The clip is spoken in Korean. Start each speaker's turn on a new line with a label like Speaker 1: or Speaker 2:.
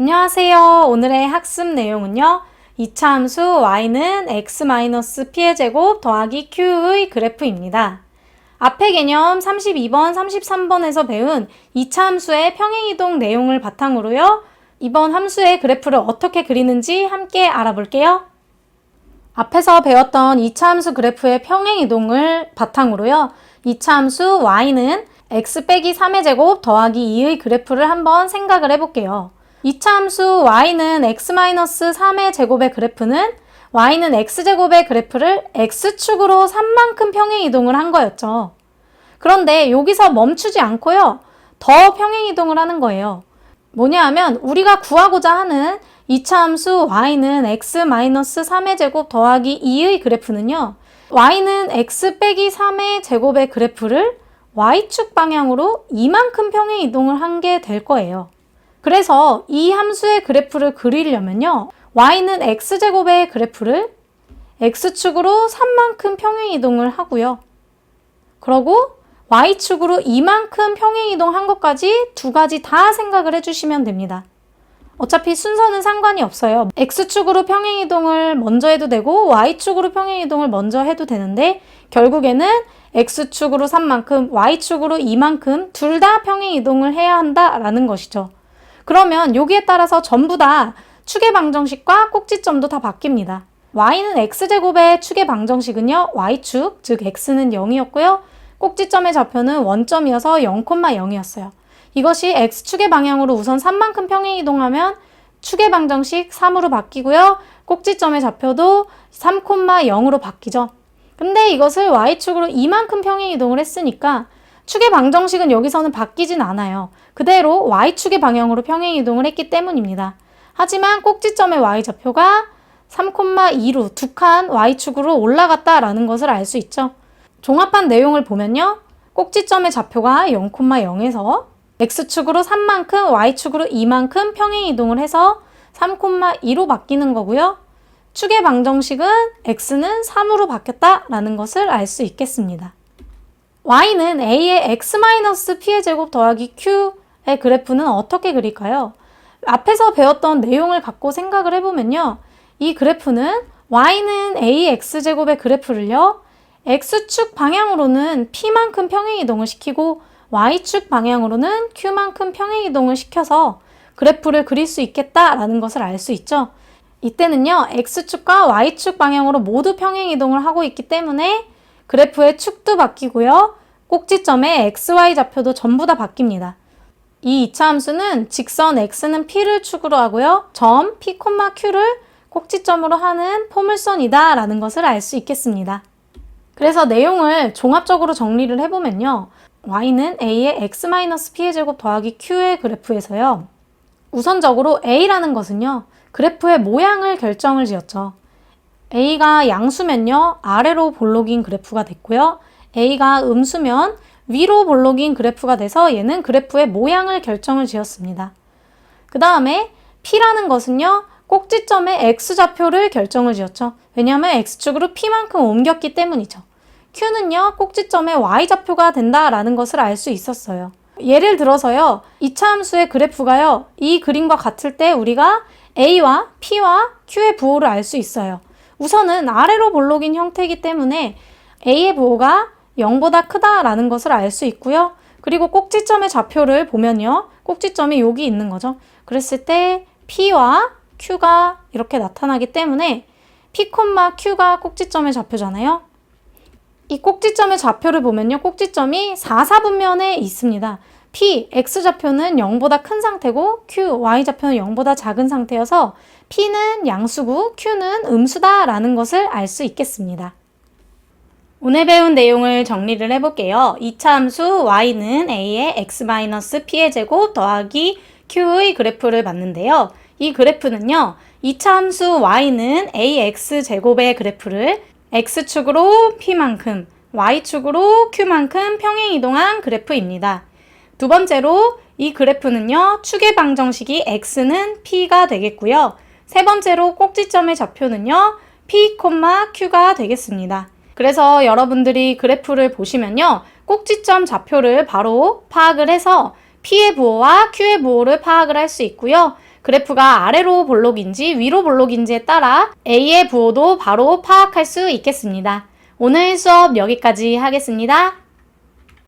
Speaker 1: 안녕하세요. 오늘의 학습 내용은요. 이차함수 y는 x-p의 제곱 더하기 q의 그래프입니다. 앞의 개념 32번, 33번에서 배운 이차함수의 평행이동 내용을 바탕으로요. 이번 함수의 그래프를 어떻게 그리는지 함께 알아볼게요. 앞에서 배웠던 이차함수 그래프의 평행이동을 바탕으로요. 이차함수 y는 x 빼기 3의 제곱 더하기 2의 그래프를 한번 생각을 해볼게요. 이차 함수 y는 x-3의 제곱의 그래프는 y는 x제곱의 그래프를 x축으로 3만큼 평행 이동을 한 거였죠. 그런데 여기서 멈추지 않고요. 더 평행 이동을 하는 거예요. 뭐냐 하면 우리가 구하고자 하는 이차 함수 y는 x-3의 제곱 더하기 2의 그래프는요. y는 x 빼기 3의 제곱의 그래프를 y축 방향으로 이만큼 평행 이동을 한 게 될 거예요. 그래서 이 함수의 그래프를 그리려면요. y는 x제곱의 그래프를 x축으로 3만큼 평행 이동을 하고요. 그러고 y축으로 이만큼 평행 이동한 것까지 두 가지 다 생각을 해주시면 됩니다. 어차피 순서는 상관이 없어요. x축으로 평행 이동을 먼저 해도 되고 y축으로 평행 이동을 먼저 해도 되는데 결국에는 x축으로 3만큼, y축으로 2만큼 둘 다 평행 이동을 해야 한다라는 것이죠. 그러면 여기에 따라서 전부 다 축의 방정식과 꼭지점도 다 바뀝니다. y는 x제곱의 축의 방정식은요. y축, 즉 x는 0이었고요. 꼭지점의 좌표는 원점이어서 0,0이었어요. 이것이 x축의 방향으로 우선 3만큼 평행 이동하면 축의 방정식 3으로 바뀌고요. 꼭지점의 좌표도 3,0으로 바뀌죠. 근데 이것을 y축으로 이만큼 평행 이동을 했으니까 축의 방정식은 여기서는 바뀌진 않아요. 그대로 y축의 방향으로 평행 이동을 했기 때문입니다. 하지만 꼭지점의 y좌표가 3,2로 두 칸 y축으로 올라갔다라는 것을 알 수 있죠. 종합한 내용을 보면요. 꼭지점의 좌표가 0,0에서 x축으로 3만큼, y축으로 2만큼 평행 이동을 해서 3,2로 바뀌는 거고요. 축의 방정식은 x는 3으로 바뀌었다라는 것을 알 수 있겠습니다. Y는 a의 x-p의 제곱 더하기 q의 그래프는 어떻게 그릴까요? 앞에서 배웠던 내용을 갖고 생각을 해보면요. 이 그래프는 y는 ax제곱의 그래프를요. x축 방향으로는 p만큼 평행 이동을 시키고 y축 방향으로는 q만큼 평행 이동을 시켜서 그래프를 그릴 수 있겠다라는 것을 알 수 있죠. 이때는요, x축과 y축 방향으로 모두 평행 이동을 하고 있기 때문에 그래프의 축도 바뀌고요. 꼭지점의 xy 좌표도 전부 다 바뀝니다. 이 2차 함수는 직선 x는 p를 축으로 하고요. 점 p, q를 꼭지점으로 하는 포물선이다 라는 것을 알 수 있겠습니다. 그래서 내용을 종합적으로 정리를 해보면요. y는 a의 x-p의 제곱 더하기 q의 그래프에서요. 우선적으로 a라는 것은요. 그래프의 모양을 결정을 지었죠. A가 양수면요. 아래로 볼록인 그래프가 됐고요. a가 음수면 위로 볼록인 그래프가 돼서 얘는 그래프의 모양을 결정을 지었습니다. 그 다음에 p라는 것은요. 꼭지점의 x좌표를 결정을 지었죠. 왜냐하면 x축으로 p만큼 옮겼기 때문이죠. q는요. 꼭지점의 y좌표가 된다라는 것을 알 수 있었어요. 예를 들어서요. 2차 함수의 그래프가요. 이 그림과 같을 때 우리가 a와 p와 q의 부호를 알 수 있어요. 우선은 아래로 볼록인 형태이기 때문에 a의 부호가 0보다 크다라는 것을 알 수 있고요. 그리고 꼭지점의 좌표를 보면요. 꼭지점이 여기 있는 거죠. 그랬을 때 P와 Q가 이렇게 나타나기 때문에 P, Q가 꼭지점의 좌표잖아요. 이 꼭지점의 좌표를 보면요. 꼭지점이 4, 4분면에 있습니다. P, X좌표는 0보다 큰 상태고 Q, Y좌표는 0보다 작은 상태여서 P는 양수고 Q는 음수다 라는 것을 알 수 있겠습니다. 오늘 배운 내용을 정리를 해볼게요. 2차 함수 y는 a의 x-p의 제곱 더하기 q의 그래프를 봤는데요. 이 그래프는요. 2차 함수 y는 ax 제곱의 그래프를 x축으로 p만큼, y축으로 q만큼 평행 이동한 그래프입니다. 두 번째로 이 그래프는요. 축의 방정식이 x는 p가 되겠고요. 세 번째로 꼭지점의 좌표는요. p, q가 되겠습니다. 그래서 여러분들이 그래프를 보시면요. 꼭지점 좌표를 바로 파악을 해서 P의 부호와 Q의 부호를 파악을 할 수 있고요. 그래프가 아래로 볼록인지 위로 볼록인지에 따라 A의 부호도 바로 파악할 수 있겠습니다. 오늘 수업 여기까지 하겠습니다.